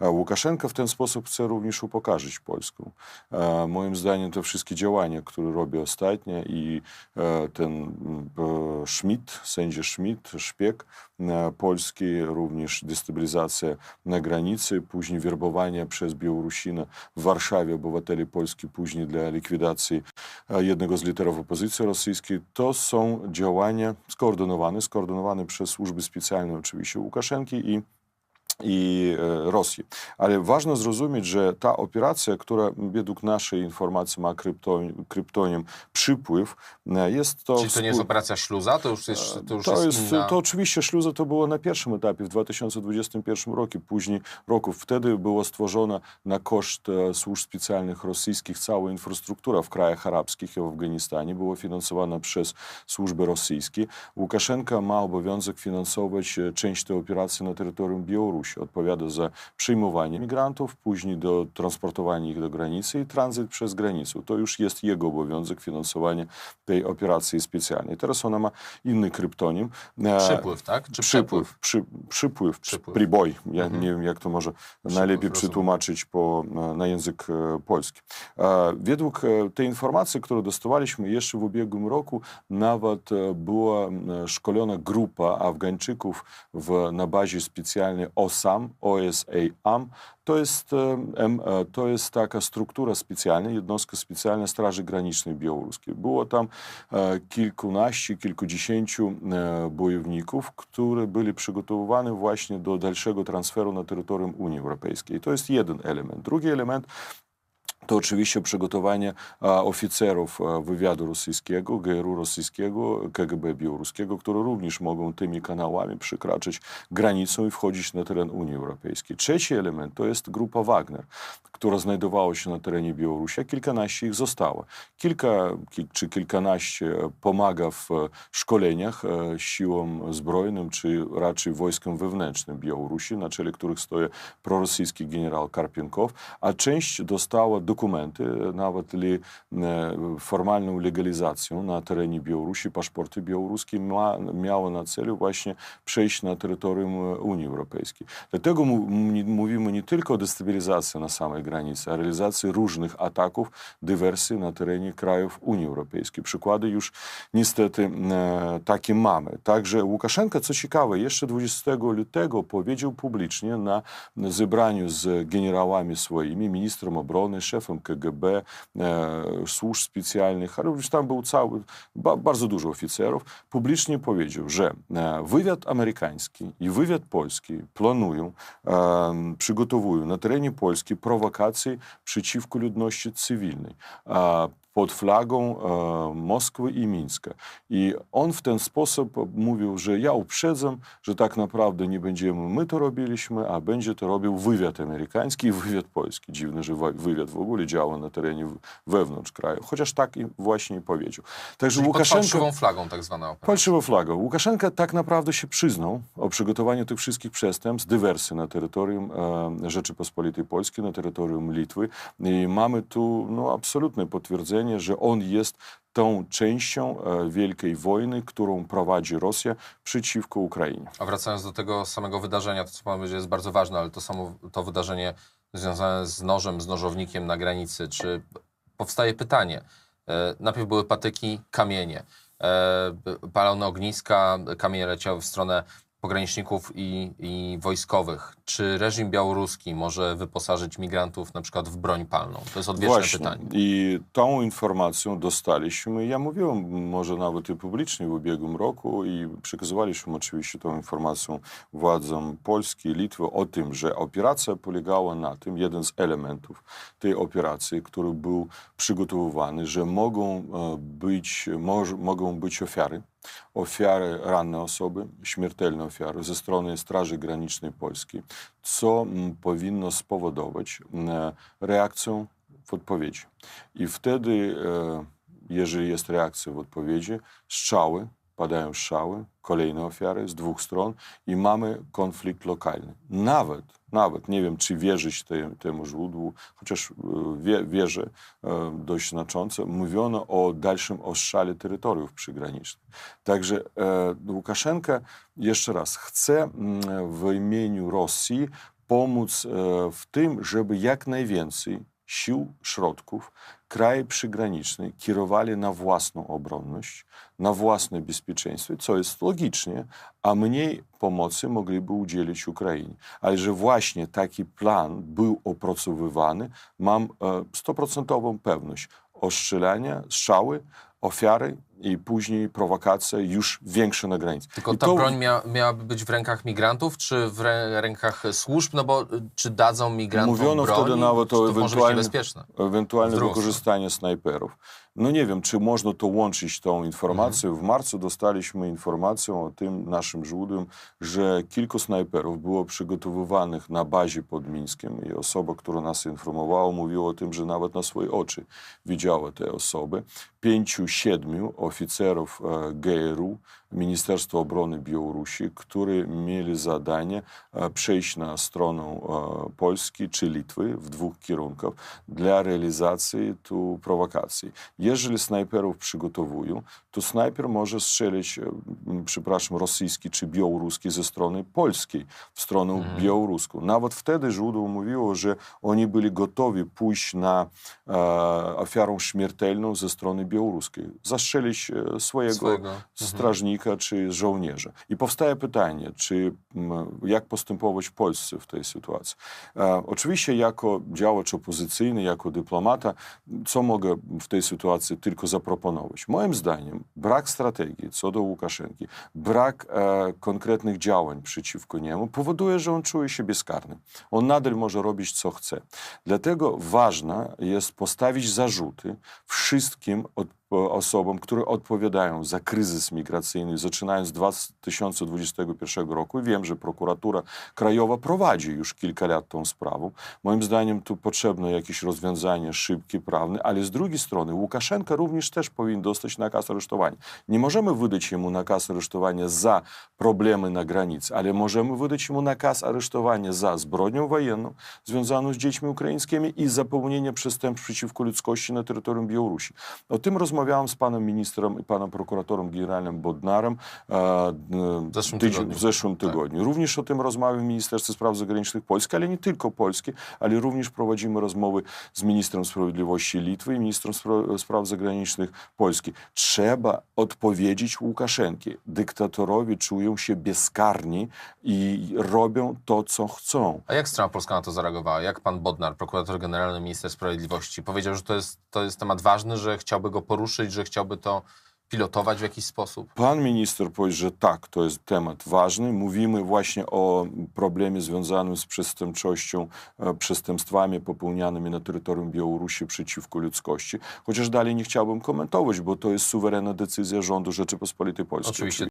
Łukaszenka w ten sposób chce również upokarzyć Polskę. Moim zdaniem te wszystkie działania, które robi ostatnio i e, ten e, Schmidt, sędzia Schmidt, szpieg e, polski, również destabilizacja na granicy, później werbowanie przez Białorusina w Warszawie obywateli Polski, później dla likwidacji jednego z liderów opozycji rosyjskiej, to są działania skoordynowane, skoordynowane przez służby specjalne oczywiście Łukaszenki i i e, Rosji. Ale ważne zrozumieć, że ta operacja, która według naszej informacji ma kryptonim, kryptonim przypływ, e, jest to... Czyli to nie jest operacja śluza, to już jest, to już to, jest, jest, inna... to oczywiście śluza to było na pierwszym etapie w 2021 roku, później roku. Wtedy była stworzona na koszt e, służb specjalnych rosyjskich cała infrastruktura w krajach arabskich i w Afganistanie. Była finansowana przez służby rosyjskie. Łukaszenka ma obowiązek finansować część tej operacji na terytorium Białorusi. Odpowiada za przyjmowanie migrantów, później do transportowania ich do granicy i tranzyt przez granicę. To już jest jego obowiązek finansowanie tej operacji specjalnej. Teraz ona ma inny kryptonim. E, Przypływ, tak? Czy? Przypływ, przy, przypływ, Przypływ. priboj. Ja Mhm. nie wiem, jak to może najlepiej rozumiem. przetłumaczyć po, na język e, polski. E, Według e, tej informacji, którą dostawaliśmy jeszcze w ubiegłym roku, nawet e, była szkolona grupa Afgańczyków w, na bazie specjalnej OSAM, OSAM. To jest, to jest taka struktura specjalna, jednostka specjalna Straży Granicznej Białoruskiej. Było tam e, kilkunaście, kilkudziesięciu e, bojowników, które byli przygotowywane właśnie do dalszego transferu na terytorium Unii Europejskiej. To jest jeden element. Drugi element to oczywiście przygotowanie oficerów wywiadu rosyjskiego, GRU rosyjskiego, KGB białoruskiego, które również mogą tymi kanałami przekraczać granicę i wchodzić na teren Unii Europejskiej. Trzeci element to jest grupa Wagner, która znajdowała się na terenie Białorusi, a kilkanaście ich zostało. Kilka ki, czy kilkanaście pomaga w e, szkoleniach e, siłom zbrojnym, czy raczej wojskom wewnętrznym Białorusi, na czele których stoi prorosyjski generał Karpienkow, a część dostała dokumenty, nawet li, e, formalną legalizację na terenie Białorusi, paszporty białoruskie ma, miało na celu właśnie przejść na terytorium Unii Europejskiej. Dlatego mówimy nie tylko o destabilizacji na samej granicy, a realizacji różnych ataków, dywersji na terenie krajów Unii Europejskiej. Przykłady już niestety e, takie mamy. Także Łukaszenka, co ciekawe, jeszcze 20 lutego powiedział publicznie na zebraniu z generałami swoimi, ministrem obrony, szefem E, służb specjalnych, ale już tam był cały, ba, bardzo dużo oficerów, publicznie powiedział, że e, wywiad amerykański i wywiad polski planują, e, przygotowują na terenie Polski prowokacje przeciwko ludności cywilnej. Pod flagą e, Moskwy i Mińska. I on w ten sposób mówił, że ja uprzedzam, że tak naprawdę nie będziemy my to robiliśmy, a będzie to robił wywiad amerykański i wywiad polski. Dziwne, że wywiad w ogóle działa na terenie wewnątrz kraju. Chociaż tak i właśnie powiedział. Także Czyli Łukaszenka... fałszywą flagą tak zwana operacja. Fałszywa flaga. Łukaszenka tak naprawdę się przyznał o przygotowaniu tych wszystkich przestępstw, dywersji na terytorium e, Rzeczypospolitej Polskiej, na terytorium Litwy. I mamy tu no, absolutne potwierdzenie, że on jest tą częścią e, wielkiej wojny, którą prowadzi Rosja przeciwko Ukrainie. A wracając do tego samego wydarzenia, to co pan powiedział jest bardzo ważne, ale to samo to wydarzenie związane z nożem, z nożownikiem na granicy, czy powstaje pytanie, e, najpierw były patyki, kamienie, e, palone ogniska, kamienie leciały w stronę pograniczników i, i wojskowych. Czy reżim białoruski może wyposażyć migrantów na przykład w broń palną? To jest odwieczne Właśnie. pytanie. I tą informację dostaliśmy. Ja mówiłem może nawet i publicznie w ubiegłym roku i przekazywaliśmy oczywiście tą informację władzom Polski, Litwy o tym, że operacja polegała na tym, jeden z elementów tej operacji, który był przygotowywany, że mogą e, być, moż, mogą być ofiary, ofiary, ranne osoby, śmiertelne ofiary ze strony Straży Granicznej Polskiej, co mm, powinno spowodować e, reakcję w odpowiedzi. I wtedy, e, jeżeli jest reakcja w odpowiedzi, strzały, padają strzały, kolejne ofiary z dwóch stron i mamy konflikt lokalny. Nawet, nawet, nie wiem, czy wierzyć te, temu źródłu, chociaż e, wie, wierzę e, dość znacząco, mówiono o dalszym ostrzale terytoriów przygranicznych. Także e, Łukaszenka, jeszcze raz, chce mm, w imieniu Rosji pomóc w tym, żeby jak najwięcej sił, środków kraje przygraniczne kierowali na własną obronność, na własne bezpieczeństwo, co jest logicznie, a mniej pomocy mogliby udzielić Ukrainie. Ale że właśnie taki plan był opracowywany, mam e, stoprocentową pewność ostrzelania, strzały, ofiary i później prowokacja już większa na granicy. Tylko I ta to- broń mia, miałaby być w rękach migrantów, czy w rę, rękach służb? No bo y, czy dadzą migrantom Mówiono broń? wtedy nawet o ewentualnym- ewentualne wykorzystanie snajperów. No nie wiem, czy można to łączyć tą informacją. W marcu dostaliśmy informację o tym naszym źródłem, że kilku snajperów było przygotowywanych na bazie pod Mińskiem i osoba, która nas informowała, mówiła o tym, że nawet na swoje oczy widziała te osoby. Pięciu, siedmiu oficerów e, GRU, Ministerstwa Obrony Białorusi, którzy mieli zadanie e, przejść na stronę e, Polski czy Litwy w dwóch kierunkach dla realizacji tu prowokacji. Jeżeli snajperów przygotowują, to snajper może strzelić, e, przepraszam, rosyjski czy białoruski ze strony polskiej w stronę białoruską. Nawet wtedy źródło mówiło, że oni byli gotowi pójść na e, ofiarę śmiertelną ze strony białoruskiej, zastrzelić e, swojego, Swojego. strażnika czy żołnierza. I powstaje pytanie, czy jak postępować w Polsce w tej sytuacji. E, oczywiście jako działacz opozycyjny, jako dyplomata, co mogę w tej sytuacji tylko zaproponować? Moim zdaniem brak strategii co do Łukaszenki, brak e, konkretnych działań przeciwko niemu powoduje, że on czuje się bezkarny. On nadal może robić co chce. Dlatego ważne jest postawić zarzuty wszystkim od, osobom, które odpowiadają za kryzys migracyjny, zaczynając z 2021 roku. Wiem, że prokuratura krajowa prowadzi już kilka lat tą sprawą. Moim zdaniem tu potrzebne jakieś rozwiązanie szybkie, prawne, ale z drugiej strony Łukaszenka również też powinien dostać nakaz aresztowania. Nie możemy wydać mu nakaz aresztowania za problemy na granicy, ale możemy wydać mu nakaz aresztowania za zbrodnię wojenną związaną z dziećmi ukraińskimi i za popełnienie przestępstw przeciwko ludzkości na terytorium Białorusi. O tym rozmawiałem z panem ministrem i panem prokuratorem generalnym Bodnarem e, W zeszłym tydzień- tygodniu. Tak. w zeszłym tygodniu. Również o tym rozmawiam w Ministerstwie Spraw Zagranicznych Polski, ale nie tylko Polski, ale również prowadzimy rozmowy z ministrem sprawiedliwości Litwy i ministrem spra- spraw zagranicznych Polski. Trzeba odpowiedzieć Łukaszenki. Dyktatorowie czują się bezkarni i robią to, co chcą. A jak strona polska na to zareagowała? Jak pan Bodnar, prokurator generalny, minister sprawiedliwości, powiedział, że to jest, to jest temat ważny, że chciałby go poruszyć, że chciałby to pilotować w jakiś sposób? Pan minister powiedział, że tak, to jest temat ważny. Mówimy właśnie o problemie związanym z przestępczością, e, przestępstwami popełnianymi na terytorium Białorusi przeciwko ludzkości. Chociaż dalej nie chciałbym komentować, bo to jest suwerenna decyzja rządu Rzeczypospolitej Polskiej. Oczywiście